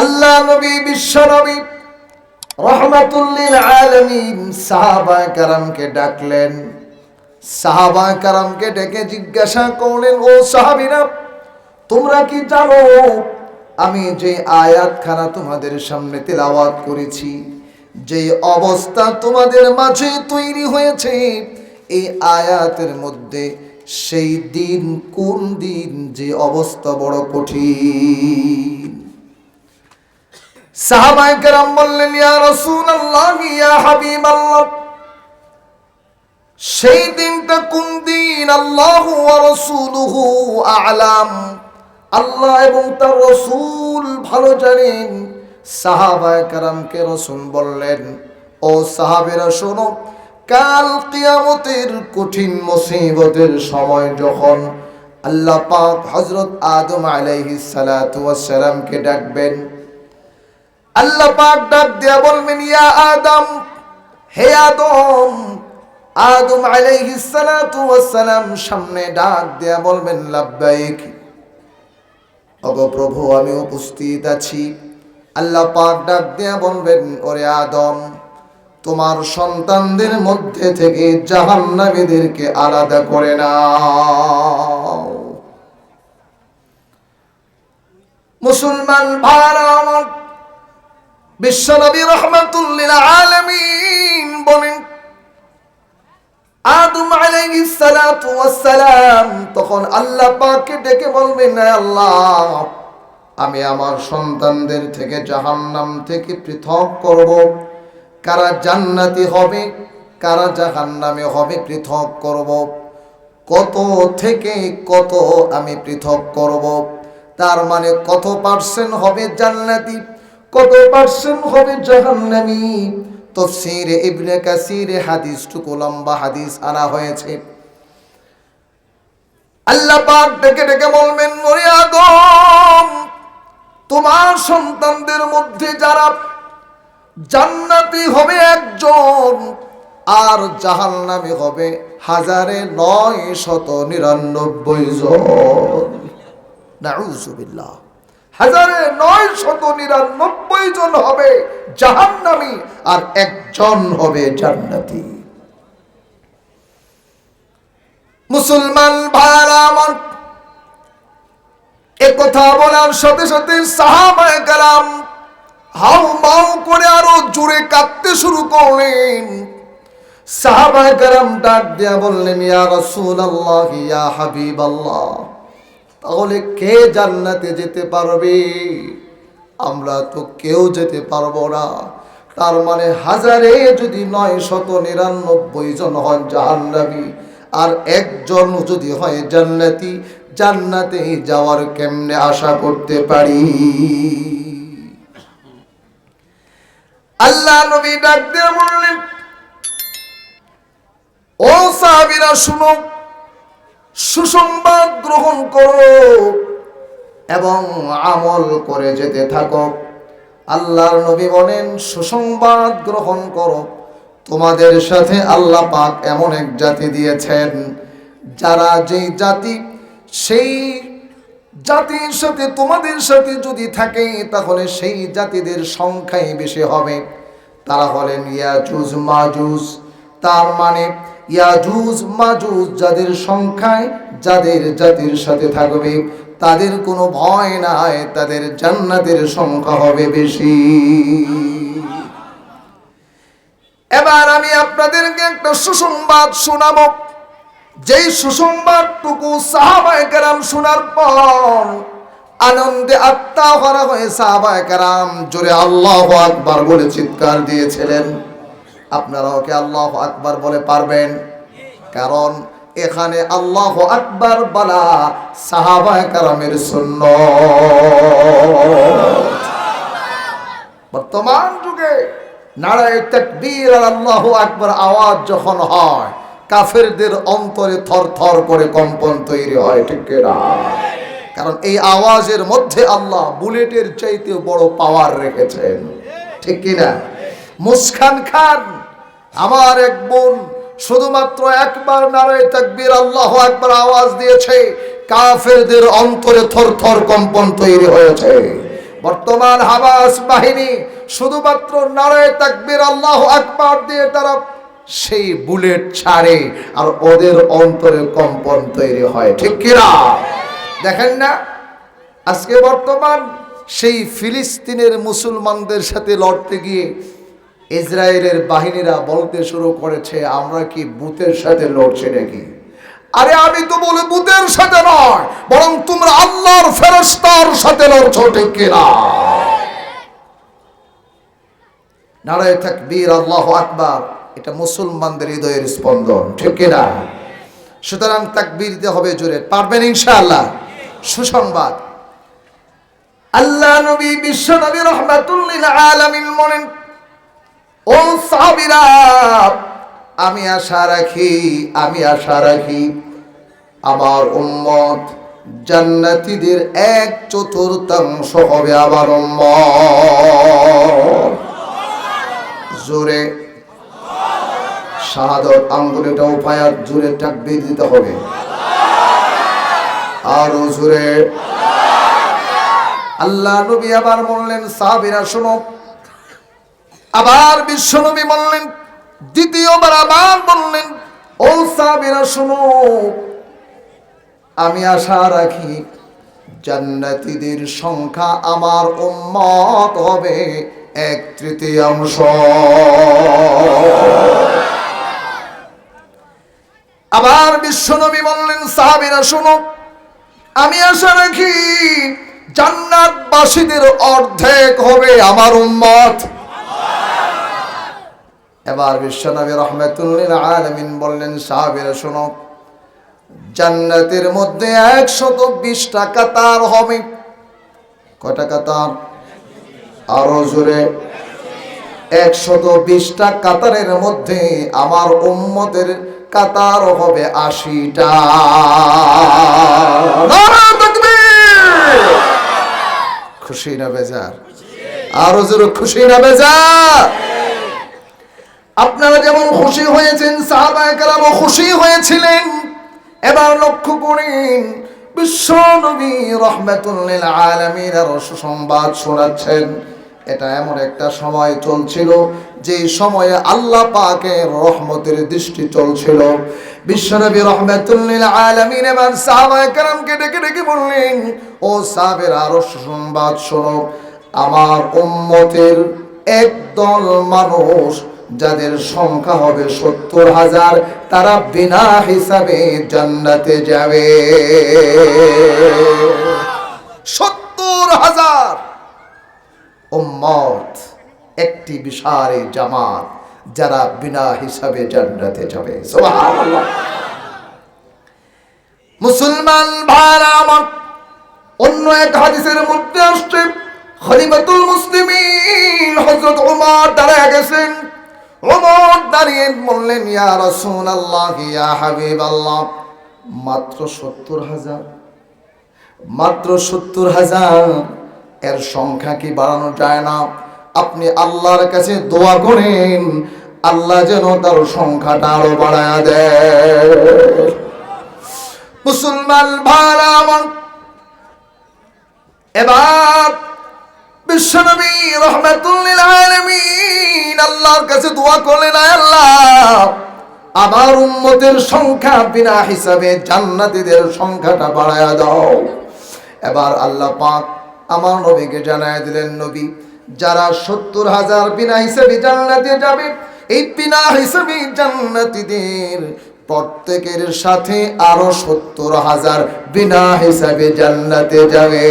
আল্লাহ নবী, বিশ্ব নবী রহমাতুল্লিল আলামিন সাহাবা কারামকে ডাকলেন। সাহাবা কারামকে ডেকে জিজ্ঞাসা করলেন, ও সাহাবীরা, তোমরা কি জানো, আমি যে আয়াতখানা তোমাদের সামনে তেলাওয়াত করেছি, যে অবস্থা তোমাদের মাঝে তৈরি হয়েছে, এই আয়াতের মধ্যে সেই দিন কোন দিন যে অবস্থা বড় কঠিন? সাহাবায়ে কেরাম বললেন সেই দিনটা কোন দিন? আল্লাহ আ'লাম। আল্লাহ এবং তার রসুল ভালো জানেন। সাহাবায়ে কেরামকে রসুল বললেন, ও সাহাবেরা, শোনো, কাল কিয়ামতের কঠিন মুসিবতের সময় যখন আল্লাহ পাক হযরত আদম আলাইহিস সালাতু ওয়াস সালামকে ডাকবেন আল্লাহ পাক ডাক দেয়া বলবেন, ইয়া আদম, হে আদম। আদম আলাইহিস সালাতু ওয়াস সালাম সামনে ডাক দেয়া বলবেন, লাব্বাইক। ওগো প্রভু, আমি উপস্থিত আছি। আল্লাহ পাক ডাক দেয়া বলবেন, ওরে আদম, তোমার সন্তানদের মধ্যে থেকে জাহান্নামীদেরকে আলাদা করে নাও। মুসলমান ভাড়া বিশ্বনবী রহমাতুল্লিল আলামিন বলেন, আদম আলাইহিস সালাতু ওয়াস তখন আল্লাহ পাককে ডেকে বলবেন, "হে আল্লাহ, আমি আমার সন্তানদের থেকে জাহান্নাম থেকে পৃথক করব। কারা জান্নাতি হবে, কারা জাহান্নামে হবে পৃথক করব। কত থেকে কত আমি পৃথক করব। তার মানে কত পার্সেন্ট হবে জান্নাতি? কত পার্সেন্ট হবে জাহান্নামী তফসিরে ইবনে কাসিরে হাদিসটুকু লম্বা হাদিস আনা হয়েছে। আল্লাহ পাক ডেকে ডেকে বলবেন, ওরে আদম তোমার সন্তানদের মধ্যে যারা জান্নাতি হবে একজন, আর জাহান্নামী হবে হাজারে নয় শত নিরানব্বই জন। নাউজুবিল্লাহ। হাজারে নয় শত নিরানব্বই জন হবে জাহান্নামী আর একজন হবে জান্নাতি। মুসলমান ভাইরা এ কথা বলার সাথে সাথে সাহাবায়ে কালাম হাউ মাউ করে আরও জোরে কাঁদতে শুরু করলেন। সাহাবায়ে কালাম ডাক দিয়া বললেন, ইয়া রাসূলুল্লাহ, ইয়া হাবিবাল্লাহ। তাহলে কে জান্নাতে যেতে পারবে? আমরা তো কেউ যেতে পারব না। তার মানে হাজারে যদি নয় শত নিরানব্বই জন হন জাহান্নাবি আর একজন যদি হয় জান্নাতি, জান্নাতে যাওয়ার কেমনে আশা করতে পারি? আল্লাহ নবী ডাক দিয়ে বললেন, ও সাহাবীরা, শুনো সুসংবাদ গ্রহণ করো এবং আমল করে যেতে থাকো। আল্লাহর নবী বলেন, সুসংবাদ গ্রহণ করো। তোমাদের সাথে আল্লাহ পাক এমন এক জাতি দিয়েছেন, যারা যেই জাতি, সেই জাতির সাথে তোমাদের সাথে যদি থাকে, তাহলে সেই জাতিদের সংখ্যাই বেশি হবে। তারা হলেন ইয়াজুজ, মাজুজ। তার মানে ইয়াজুজ মাজুজ যাদের সংখ্যায়, যাদের জাতির সাথে থাকবে, তাদের কোনো ভয় নাই, তাদের জান্নাতের সংখ্যা হবে বেশি। এবার আমি আপনাদেরকে একটা সুসংবাদ শোনাবো। যেই সুসংবাদটুকু সাহাবায়ে কেরাম শোনার পর আনন্দে আত্মা ভরা হয়ে সাহাবায়ে কেরাম জোরে আল্লাহ আকবার বলে চিৎকার দিয়েছিলেন। আপনারা ওকে আল্লাহ আকবার বলে পারবেন? কারণ এখানে আল্লাহ আকবার বলা সাহাবা কেরামের সুন্নাত। বর্তমান যুগে নারায় তাকবীর আর আল্লাহ আকবার আওয়াজ যখন হয়, কাফেরদের অন্তরে থর থর করে কম্পন তৈরি হয়, ঠিক না কারণ এই আওয়াজের মধ্যে আল্লাহ বুলেটের চাইতে বড় পাওয়ার রেখেছেন, ঠিক কিনা? মুসখান খান, আমার এক বোন শুধুমাত্র একবার নারায় তাকবীর আল্লাহ একবার আওয়াজ দিয়েছে, কাফেরদের অন্তরে থর থর কম্পন তৈরি হয়েছে। বর্তমান হাবাস বাহিনী শুধুমাত্র নারায় তাকবীর আল্লাহ আকবার দিয়ে তারা সেই বুলেট ছাড়ে আর ওদের অন্তরে কম্পন তৈরি হয়, ঠিক কিনা? দেখেন না, আজকে বর্তমান সেই ফিলিস্তিনের মুসলমানদের সাথে লড়তে গিয়ে ইসরায়েলের বাহিনীরা বলতে শুরু করেছে, আমরা কি বুথের সাথে লড়ছি নাকি? আরে আমি তো বলে বুথের সাথে নয়, বরং তোমরা আল্লাহর ফেরস্তার সাথে লড়ছো, ঠিক কিনা? নারায় তাকবীর, আল্লাহ আকবার। এটা মুসলমানদের হৃদয়ের স্পন্দন, ঠিক কিনা? সুতরাং তাকবীর দিতে হবে জোরে, পারবেন ইনশাআল্লাহ? সুসংবাদ। আল্লাহ নবী, বিশ্ব নবী রহমাতুল্লিল আলামিন বলেন ও আমি আশা রাখি, আমি আশা রাখি আমার উম্মত জান্নাতীদের এক চতুর্থাংশ হবে আমার উম্মত। জোরে। শাহাদত আঙ্গুলিটা উপায়ার জোরে টাকবির দিতে হবে। আরও জোরে। আল্লাহ নবী আবার বললেন, সাহাবীরা, শোনো আবার বিশ্বনবী বললেন, দ্বিতীয়বার আবার বললেন, ও সাহাবীরা, শোনো, আমি আশা রাখি জান্নাতীদের সংখ্যা আমার উম্মত হবে এক তৃতীয়াংশ। আবার বিশ্বনবী বললেন, সাহাবীরা, শোনো, আমি আশা রাখি জান্নাতবাসীদের অর্ধেক হবে আমার উম্মত। এবার বিশ্বনবী রহমতুল্লিল আলমিন বললেন, সাহাবীরা শোনো, জান্নাতের মধ্যে একশত বিশটা কাতার হবে। কয়টা কাতার আরও জোরে একশত বিশটা কাতারের মধ্যে আমার উম্মতের কাতার হবে আশিটা। খুশি না বেজার? আরও জোরে, খুশি না বেজার? আপনারা যেমন খুশি হয়েছেন সাহাবায়ে কেরামও খুশি হয়েছিলেন। এবার লক্ষ্য করেন, বিশ্ব নবী রহমাতুল্লিল আলামিন আর সুসংবাদ শোনাচ্ছেন। এটা এমন একটা সময় চলছিল যে সময়ে আল্লাহ পাকের রহমতের দৃষ্টি চলছিল। বিশ্বনবী রহমাতুল্লিল আলামিন এবার সাহাবায়ে কেরামকে ডেকে ডেকে বললেন, ও সাহাবের, আরও সুসংবাদ শোনো। আমার উম্মতের একদল মানুষ যাদের সংখ্যা হবে সত্তর হাজার, তারা বিনা হিসাবে জান্নাতে যাবে। সত্তর হাজার উম্মত, একটি বিশাল জামাত, যারা বিনা হিসাবে জান্নাতে যাবে। মুসলমান ভাইরা আমার, অন্য এক হাদিসের মধ্যে আসছে, খলিফাতুল মুসলিমিন হযরত ওমর দাঁড়ায় গেছেন। ওমর দাঁড়িয়ে বললেন, ইয়া রাসূলুল্লাহ, ইয়া হাবিবাল্লাহ। মাত্র সত্তর হাজার। মাত্র সত্তর হাজার। এর সংখ্যা কি বাড়ানো যায় না? আপনি আল্লাহর কাছে দোয়া করেন, আল্লাহ যেন তার সংখ্যাটা আরও বাড়ায় দেয়। মুসলমান ভাড়া এবার বিশ্বনবী রহমাতুল্লিল আলামিন আল্লাহর কাছে দোয়া করলেন আল্লাহ, আমার উম্মতের সংখ্যা বিনা হিসাবে জান্নাতীদের সংখ্যাটা বাড়ায়া দাও। এবার আল্লাহ পাক আমার নবীকে জানায় দিলেন, নবী, যারা সত্তর হাজার বিনা হিসাবে জান্নাতে যাবে, এই বিনা হিসাবে জান্নাতীদের প্রত্যেকের সাথে আরও সত্তর হাজার বিনা হিসাবে জান্নাতে যাবে।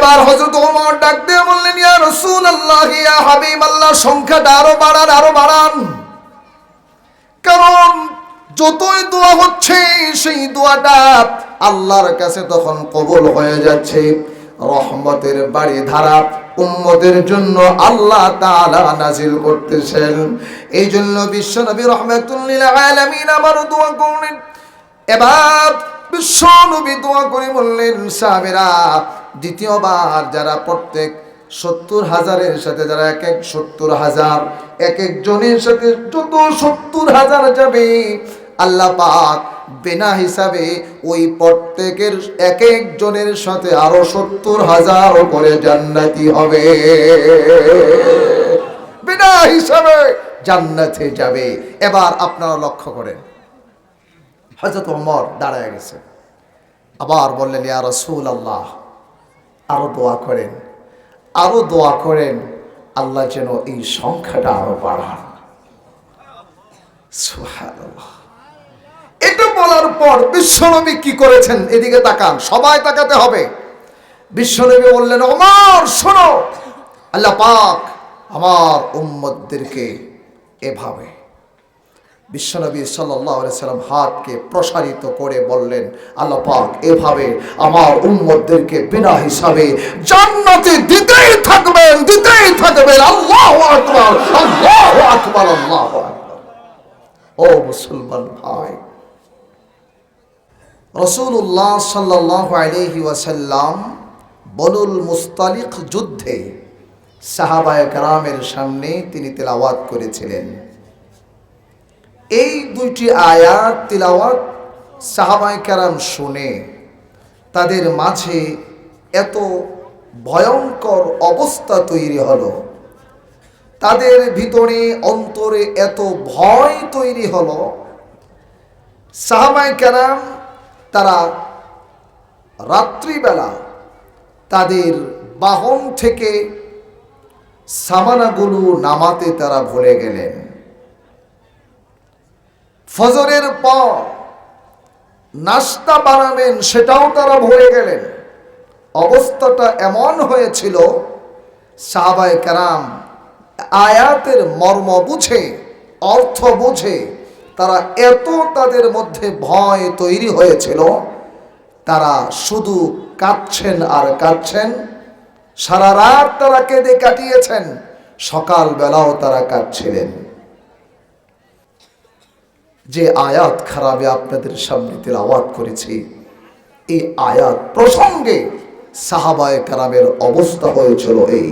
এবার হযরত ওমর ডাক দিয়ে বললেন, ইয়া রাসূলুল্লাহ, ইয়া হাবিবাল্লাহ, সংখ্যাটা আরও বাড়ান আরও বাড়ান। কারণ যতই দোয়া হচ্ছে, সেই দোয়াটা আল্লাহর কাছে তখন কবুল হয়ে যাচ্ছে। রহমতের বাড়ি ধারা উম্মতের জন্য আল্লাহ তাআলা নাজিল করতেছেন। এই জন্য বিশ্বনবী রহমাতুল্লিল আলামিন আমার দোয়া করলেন। এবার বিশ্ব নবী দোয়া করে বললেন, সাহাবেরা দ্বিতীয়বার যারা প্রত্যেক সত্তর হাজারের সাথে যারা এক এক সত্তর হাজার, এক একজনের সাথে যত সত্তর হাজার যাবে, আল্লাহ পাক বিনা হিসাবে ওই প্রত্যেকের এক একজনের সাথে আরও সত্তর হাজার করে জান্নাতি হবে। বিনা হিসাবে জান্নাতে যাবে। এবার আপনারা লক্ষ্য করেন। হজরত ওমর দাঁড়ায় গেছে। আবার বললেন, ইয়া রসুল আল্লাহ আরও দোয়া করেন, আরও দোয়া করেন, আল্লাহ যেন এই সংখ্যাটা আরও বাড়ান। এটা বলার পর বিশ্বনবী কি করেছেন? এদিকে তাকান, সবাই তাকাতে হবে। বিশ্বনবী বললেন, ওমর, শোনো। আল্লাহ পাক আমার উম্মতদেরকে এভাবে বিশ্বনবী সাল্লাম হাতকে প্রসারিত করে বললেন, আল্লাহ পাক এভাবে আমার উম্মতদেরকে বিনা হিসাবে জান্নাতে দিতেই থাকবেন দিতেই থাকবেন। আল্লাহু আকবার আল্লাহু আকবার, আল্লাহু ও মুসলমান ভাই রসুল্লাহ সাল্লাহ আলহি ওয়াসাল্লাম বনুল মুস্তালিক যুদ্ধে সাহাবায় কারামের সামনে তিনি তেলাওয়াত করেছিলেন। এই দুইটি আয়াত তিলাওয়াত সাহাবাই কারাম শুনে তাদের মাঝে এত ভয়ঙ্কর অবস্থা তৈরি হলো। তাদের ভিতরে অন্তরে এত ভয় তৈরি হলো। সাহাবাই কেরাম তারা রাত্রিবেলা তাদের বাহন থেকে সামানাগুলো নামাতে তারা ভুলে গেলেন। ফজরের পর নাস্তা বানাবেন সেটাও তারা ভুলে গেলেন। অবস্থাটা এমন হয়েছিল, সাহাবায় কারাম আয়াতের মর্ম বুঝে, অর্থ বুঝে, তারা এত তাদের মধ্যে ভয় তৈরি হয়েছিল, তারা শুধু কাঁদছেন আর কাঁদছেন। সারা রাত তারা কেঁদে কাটিয়েছেন, সকালবেলাও তারা কাঁদছিলেন। যে আয়াত খারাপে আপনাদের সামনে তেলাওয়াত করেছি, এই আয়াত প্রসঙ্গে সাহাবায় কারামের অবস্থা হয়েছিল এই।